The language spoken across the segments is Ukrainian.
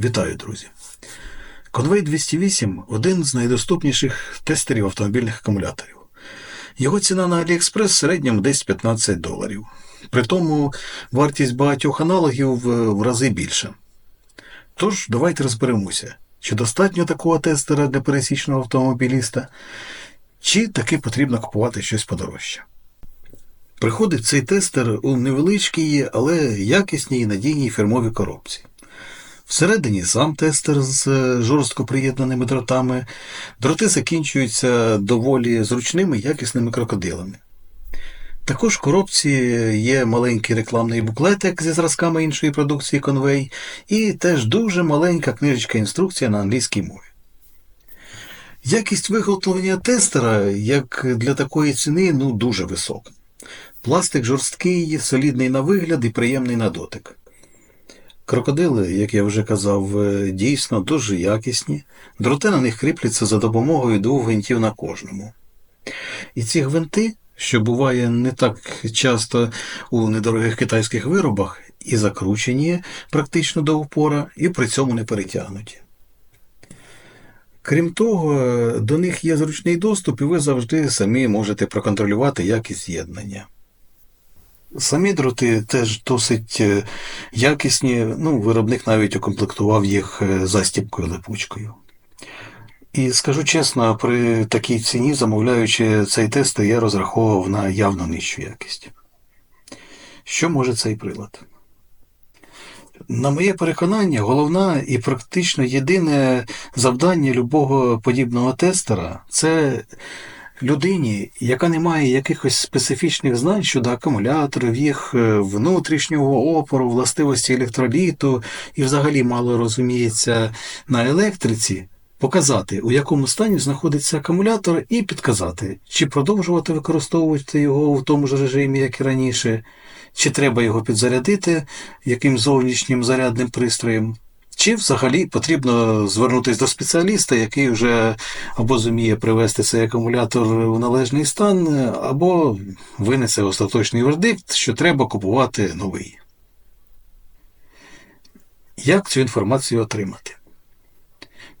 Вітаю, друзі! Conway 208 один з найдоступніших тестерів автомобільних акумуляторів. Його ціна на AliExpress в середньому десь 15 доларів. При тому вартість багатьох аналогів в в рази більша. Тож, давайте розберемося, чи достатньо такого тестера для пересічного автомобіліста, чи таки потрібно купувати щось подорожче. Приходить цей тестер у невеличкій, але якісній і надійній фірмовій коробці. Всередині сам тестер з е, жорстко приєднаними дротами. Дроти закінчуються доволі зручними якісними крокодилами. Також в коробці є маленький рекламний буклетик зі зразками іншої продукції Conway і теж дуже маленька книжечка інструкція на англійській мові. Якість виготовлення тестера, як для такої ціни, ну дуже висока. Пластик жорсткий, солідний на вигляд і приємний на дотик. Крокодили, як я вже казав, е, дійсно дуже якісні. Дроти на них кріпляться за допомогою двох гвинтів на кожному. І ці гвинти, що буває не так часто у недорогих китайських виробах, і закручені практично до упора, і при цьому не перетягнуті. Крім того, е, до них є зручний доступ, і ви завжди самі можете проконтролювати якість з'єднання. Самі дроти теж досить е, якісні, ну, виробник навіть укомплектував їх е, застіпкою липучкою. І скажу чесно, при такій ціні, замовляючи цей тест, я розраховував на явно нижчу якість. Що може цей прилад? На моє переконання, головна і практично єдине завдання любого подібного тестера це людині, яка не має якихось специфічних знань щодо акумуляторів, їх е, внутрішнього опору, властивості електроліту і взагалі мало розуміється на електриці, показати, у якому стані знаходиться акумулятор, і підказати, чи продовжувати використовувати його в тому ж режимі, як і раніше, чи треба його підзарядити яким зовнішнім зарядним пристроєм. Чи взагалі потрібно звернутися до спеціаліста, який вже або зуміє привести цей акумулятор у належний стан, або винесе остаточний вердикт, що треба купувати новий. Як цю інформацію отримати?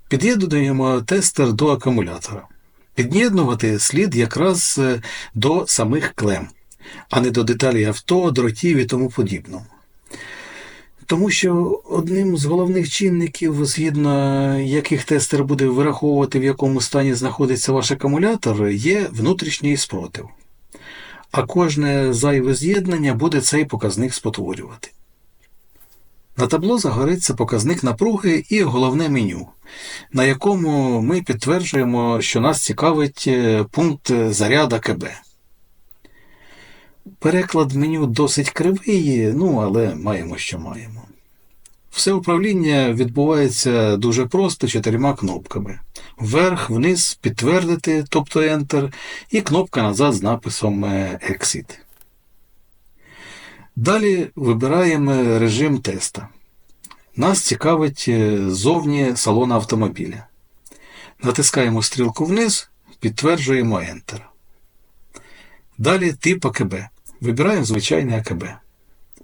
Під'єднуємо тестер до акумулятора. Під'єднувати слід якраз е, до самих клем, а не до деталей авто, дротів і тому подібного. Тому що одним з головних чинників, згідно яких тестер буде вираховувати, в якому стані знаходиться ваш акумулятор, є внутрішній спротив. А кожне зайве з'єднання буде цей показник спотворювати. На табло загориться показник напруги і головне меню, на якому ми підтверджуємо, що нас цікавить е, пункт заряда КБ. Переклад меню досить кривий, ну але маємо, що маємо. Все управління відбувається дуже просто чотирма кнопками: вверх, вниз, підтвердити, тобто Enter, і кнопка назад з написом е, Exit. Далі вибираємо режим теста. Нас цікавить е, зовні салон автомобіля. Натискаємо стрілку вниз, підтверджуємо Enter. Далі тип АКБ. Вибираємо звичайне АКБ.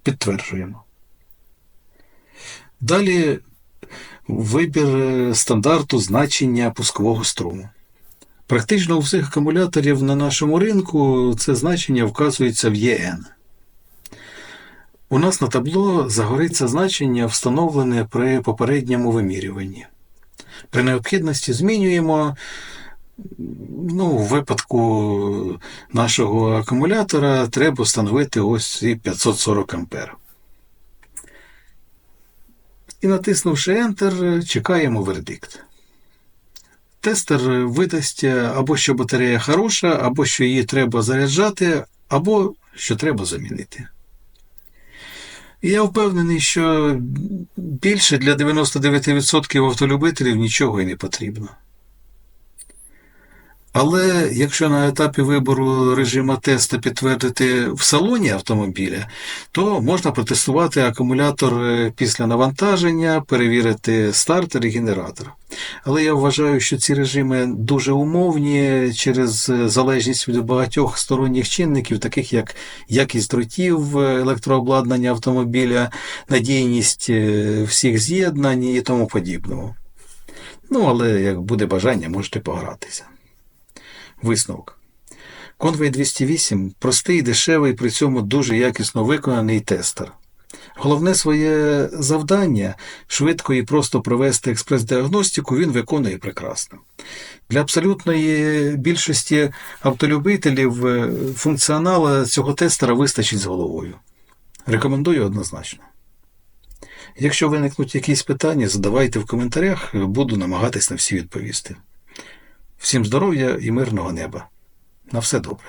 Підтверджуємо. Далі вибір е, стандарту значення пускового струму. Практично у всіх акумуляторів на нашому ринку це значення вказується в ЄН. У нас на табло загориться значення, встановлене при попередньому вимірюванні. При необхідності змінюємо. Ну, У випадку нашого акумулятора треба встановити ось і 540 А. І натиснувши Enter, чекаємо вердикт. Тестер видасть або що батарея хороша, або що її треба заряджати, або що треба замінити. Я впевнений, що більше для 99% автолюбителів нічого і не потрібно. Але якщо на етапі вибору режима теста підтвердити в салоні автомобіля, то можна протестувати акумулятор е, після навантаження, перевірити стартер і генератор. Але я вважаю, що ці режими дуже умовні через е, залежність від багатьох сторонніх чинників, таких як якість дротів е, електрообладнання автомобіля, надійність всіх з'єднань і тому подібного. Ну, але як буде бажання, можете погратися. Висновок. Conway 208 простий, дешевий, при цьому дуже якісно виконаний тестер. Головне своє завдання швидко і просто провести експрес-діагностику він виконує прекрасно. Для абсолютної більшості автолюбителів е, функціонала цього тестера вистачить з головою. Рекомендую однозначно. Якщо виникнуть якісь питання, задавайте в коментарях, буду намагатись на всі відповісти. Всім здоров'я і мирного неба. На все добре.